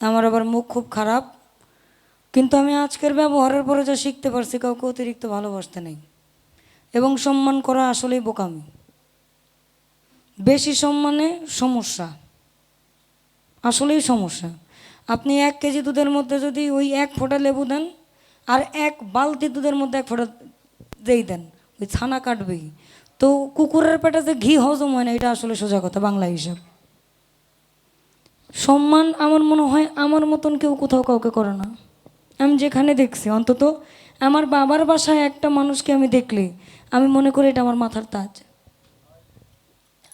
আমার আবার মুখ খুব খারাপ। কিন্তু আমি আজকের ব্যবহারের পরে যা শিখতে পারছি, কাউকে অতিরিক্ত ভালোবাসতে নেই। এবং সম্মান করা আসলেই বোকামি। বেশি সম্মানে সমস্যা। আসলেই সমস্যা। আপনি এক কেজি দুধের মধ্যে যদি ওই এক ফোঁটা লেবু দেন, আর এক বালতি দুধের মধ্যে এক ফোঁটা দেই দেন, ওই ছানা কাটবেই। তো কুকুরের পেটে যে ঘি হজম হয় না, এটা আসলে সোজা কথা বাংলা হিসাব। সম্মান আমার মনে হয় আমার মতন কেউ কোথাও কাউকে করে না। আমি যেখানে দেখছি, অন্তত আমার বাবার বাসায় একটা মানুষকে আমি দেখলে, আমি মনে করি এটা আমার মাথার তাজ।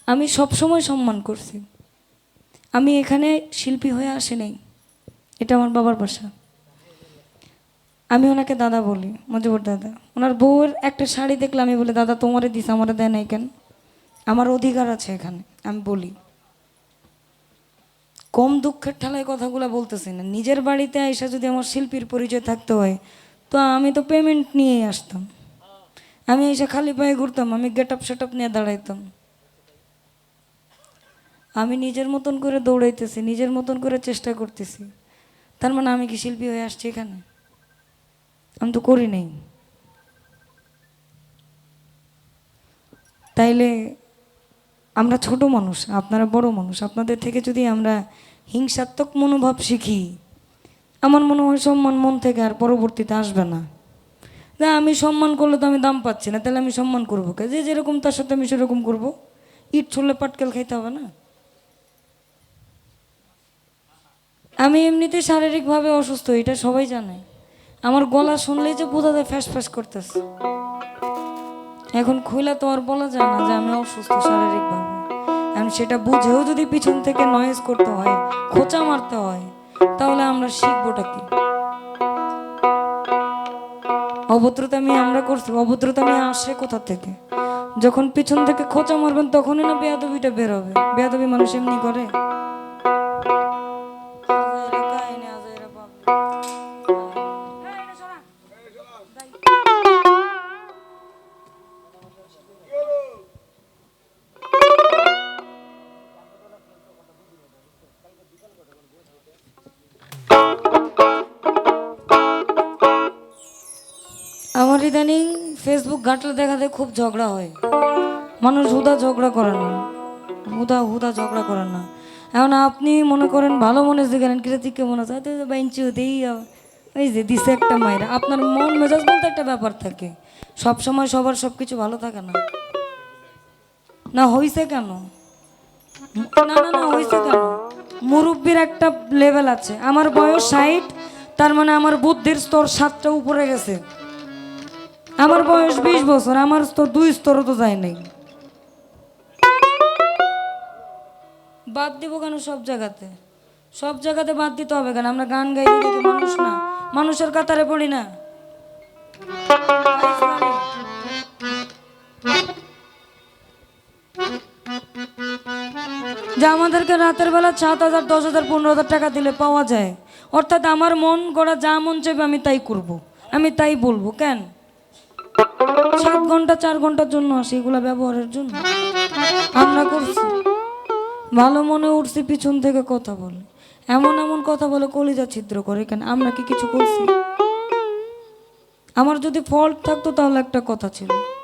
আমি সবসময় সম্মান করছি। আমি এখানে শিল্পী হয়ে আসি নাই, এটা আমার বাবার বাসা। আমি ওনাকে দাদা বলি, মজিবুর দাদা। ওনার বউয়ের একটা শাড়ি দেখলে আমি বলি, দাদা, তোমারে দিস আমারে দেয় নাই কেন? আমার অধিকার আছে এখানে, আমি বলি। কম দুঃখের ঠেলায় কথাগুলো বলতেছি না। নিজের বাড়িতে আইসা যদি আমার শিল্পীর পরিচয় থাকতে হয়, তো আমি তো পেমেন্ট নিয়েই আসতাম। আমি এসে খালি পায়ে ঘুরতাম, আমি গেট আপ সেট আপ নিয়ে দাঁড়াইতাম। আমি নিজের মতন করে দৌড়াইতেছি, নিজের মতন করে চেষ্টা করতেছি। তার মানে আমি কি শিল্পী হয়ে আসছি এখানে? আমি তো করি নাই। তাইলে আমরা ছোট মানুষ, আপনারা বড় মানুষ। আপনাদের থেকে যদি আমরা হিংসাত্মক মনোভাব শিখি। আমার মনে হয় সম্মান মন থেকে আর পরবর্তীতে আসবে না। না, আমি সম্মান করলে তো আমি দাম পাচ্ছি না, তাহলে আমি সম্মান করব কে? যে যেরকম তার সাথে আমি সেরকম করব। ইট ছুড়লে পাটকেল খাইতে হবে না। আমি এমনিতে শারীরিকভাবে অসুস্থ, এটা সবাই জানে। আমার গলা শুনলেই যে বোঝা যায় ফ্যাস ফ্যাস করতেছে। এখন খুইলা তো আর বলা যায় না যে আমি অসুস্থ শারীরিকভাবে। এখন সেটা বুঝেও যদি পিছন থেকে নয়েজ করতে হয়, খোঁচা মারতে হয়, তাহলে আমরা শিখবোটা কি? অভদ্রতামি আমরা করছি অভদ্রতা মেয়ে আসে কোথা থেকে? যখন পিছন থেকে খোঁচা মারবেন, তখনই না বেয়াদবিটা বেরোবে। বেয়াদবি মানুষ এমনি করে? ইদানিং ফেসবুক ঘাটলে দেখাতে খুব ঝগড়া হয়। মানুষ হুদা ঝগড়া করে না। হুদা হুদা ঝগড়া করে না। এখন আপনি মনে করেন ভালো মনে দেখেন কৃতিক কেমন আছে? হয়তো বেঞ্চি হতেই এই যে দিছে একটা মায়েরা আপনার মন মেজাজ বলতে একটা ব্যাপার থাকে। সব সময় সবার সব কিছু ভালো থাকে না। না হইছে কেন? না না না হয়েছে কেন? মুরব্বীর একটা লেভেল আছে। আমার বয়স ষাট, তার মানে আমার বুদ্ধির স্তর সাতটা উপরে গেছে। আমার বয়স বিশ বছর, আমার স্তর দুই স্তরও তো যায় নাই। বাদ দিব কেন সব জায়গাতে? সব জায়গাতে বাদ দিতে হবে কেন? আমরা গান গাই দেখি মানুষ না। মানুষের কাতারে পড়ি না। যে আমাদেরকে রাতের বেলা সাত হাজার, দশ হাজার, পনেরো হাজার টাকা দিলে পাওয়া যায়। অর্থাৎ আমার মন গড়া যা মন চাইবে আমি তাই করব। আমি তাই বলব, কেন? সাত ঘণ্টা, চার ঘণ্টার জন্য আসি এগুলা ব্যবহারের জন্য। আমরা করছি। ভালো মনে উঠছি, পিছন থেকে কথা বলে। এমন এমন কথা বলে কলিজা ছিদ্র করে কেন? আমরা কি কিছু করছি? আমার যদি ফল্ট থাকতো তাহলে একটা কথা ছিল।